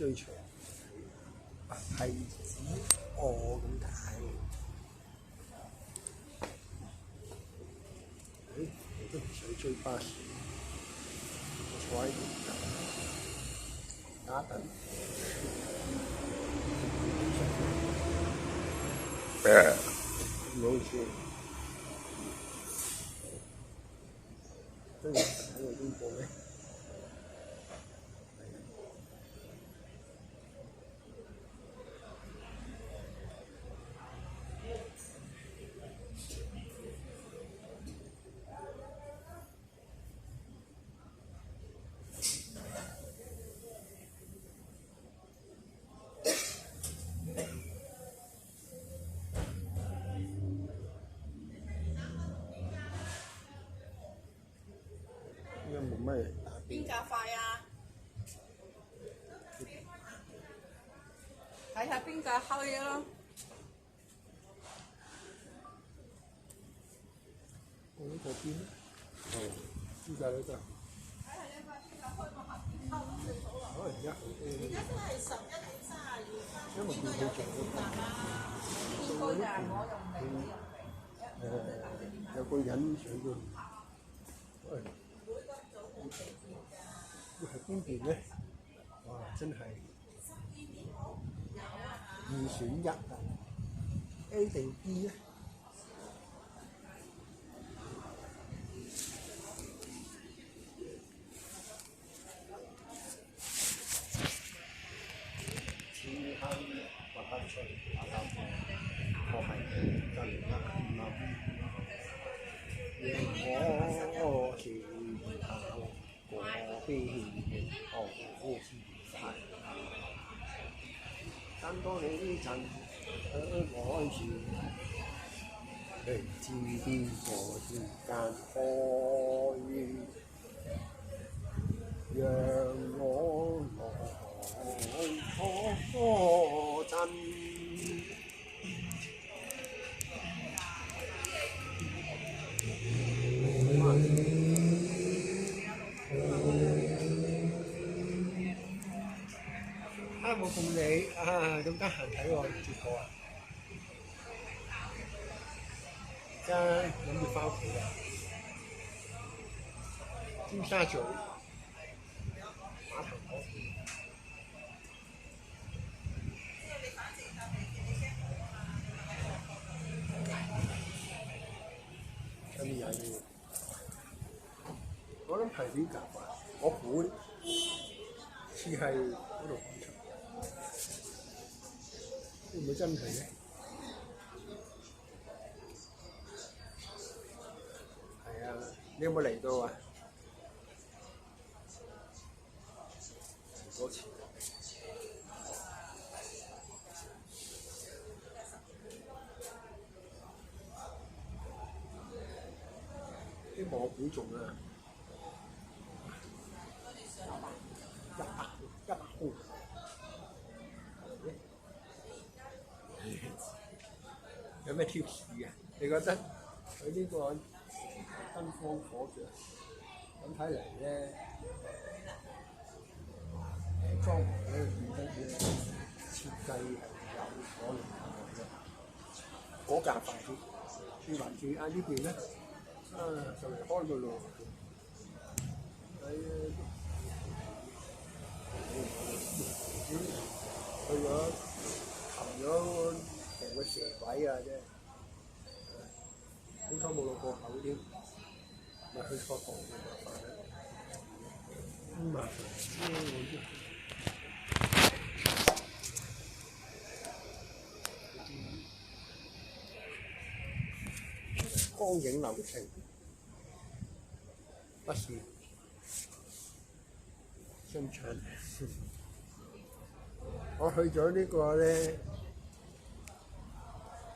最長，係指我咁睇。誒，我都唔使追巴士，我坐喺度等，打等。誒，唔好意思，真係睇到邊個咩？邊邊架快啊？睇下邊架開咯。我呢個邊咧？哦，呢架呢架。睇下呢個邊架開個盒邊抽最好啦。可能而家都係十一點三十二分，因為佢做嗰個應該就係我用定你用定。誒有個人係邊邊咧？哇！真係二選一啊！A 定 B 咧？等多你陣可愛住，唔知邊個時間開，讓我來拖陣。啊冇咁你啊咁得閒睇我直播啊！而家諗住翻屋企啦，尖沙咀碼頭嗰邊。咁又要，我諗係呢架吧，我估似係嗰度廣場。會唔會真係咧？係啊，你有冇嚟到啊？好多次。希望我估中啊！有咩 tips 啊？你覺得佢呢個燈光火著，咁睇嚟咧，裝潢咧變得咧設計係有可能嘅。嗰架快啲，轉還轉啊呢邊咧，啊就嚟開個路，係去咗擒咗。個蛇鬼啊！啫，好彩冇落過口添，咪去錯堂咁麻煩啦，咁麻煩，光影流程不是順暢，我去咗呢個咧。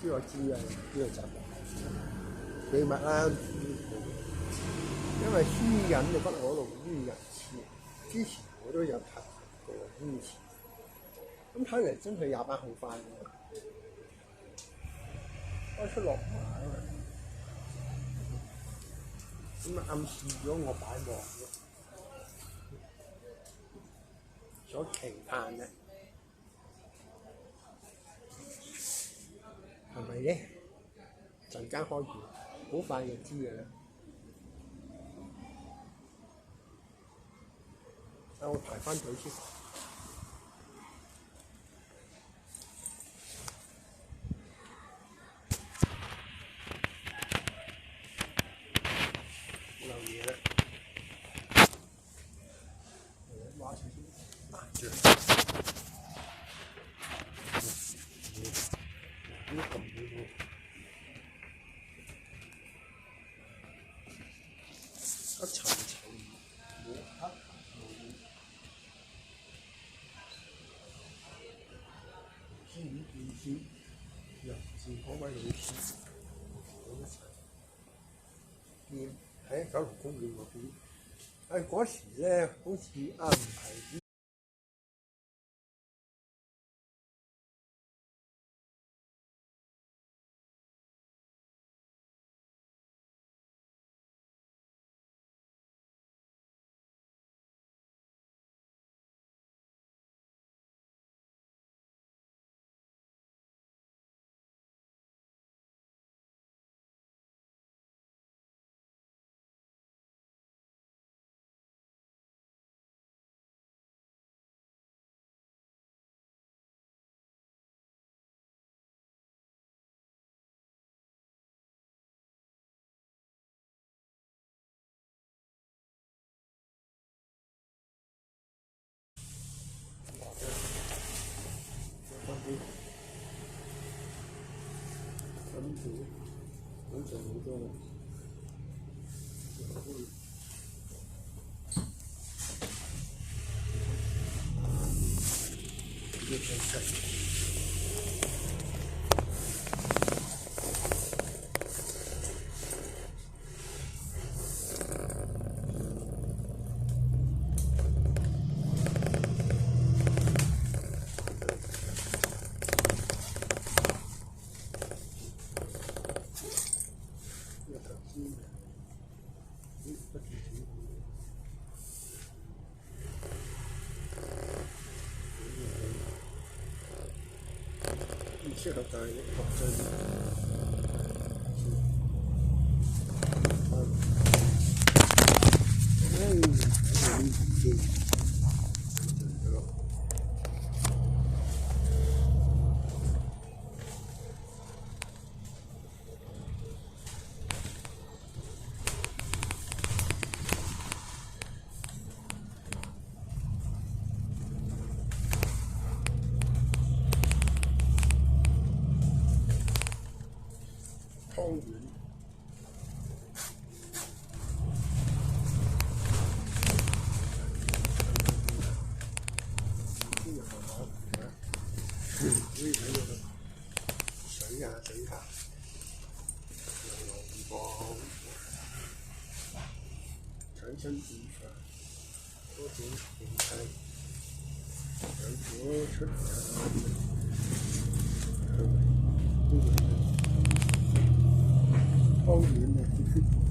知我知啊，呢個習慣秘密啦。因為私隱就不可露於人前，之前我都有睇過呢次。咁睇嚟真係廿八號快喎，開出落馬啊，咁啊暗示咗我擺望咗，所期盼嘅係咪咧？陣間開住，好快就知嘅啦。等我排翻隊先。一層層冇黑冇先呢件事，又是嗰位女士，好一齊見喺九龍公園嗰邊。誒嗰時咧，好似啊唔係。跟住，咁就好多啦。呢個係呢個頭先嘅，呢不斷轉唔適合大國際。哎，呢啲湯圓。啲人慢慢嚟啦，可以睇到水啊水下，又龍王產生變化，多種形態，有咗出產，係咪？呢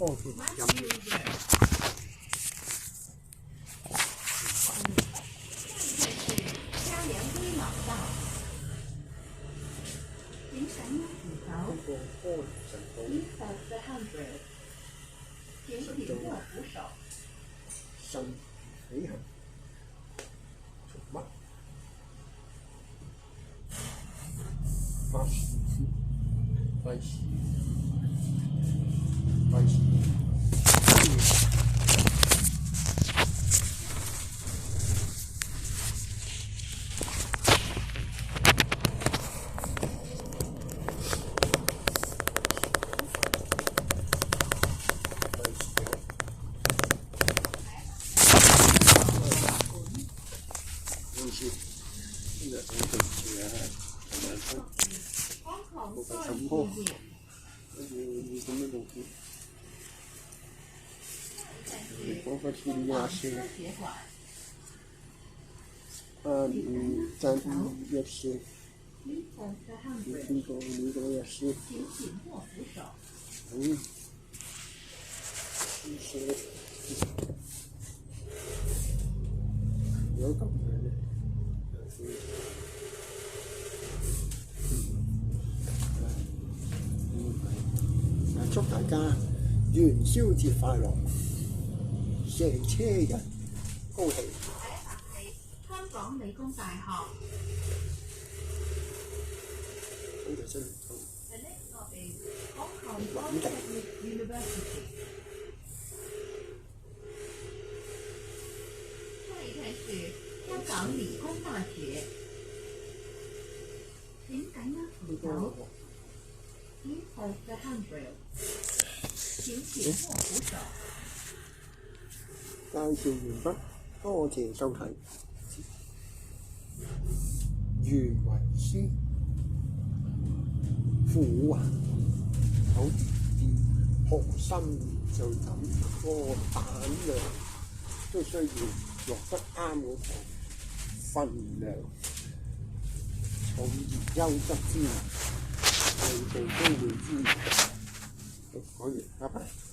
Ô, chụp chấm Sông thấy hả? Chụp mắt Phát 你講個處理下先。血管。啊，嗯，暫一先，East of the 你 Hundred。聽過你講一先，點點樂扶手。嗯，嗯，祝大家元宵节快乐，成車人高興。第一係香港理工大學。咁就真係好。The next stop is Hong Kong Polytechnic University。下一站是香港理工大學。點解呢？扶手。East of the Hundred。點點樂扶手。介紹完畢，多謝收睇。袁為師苦啊，有啲學生就咁個膽量都需要落得啱嗰個分量，重而優則之，你哋都會知。好，講完，拜拜。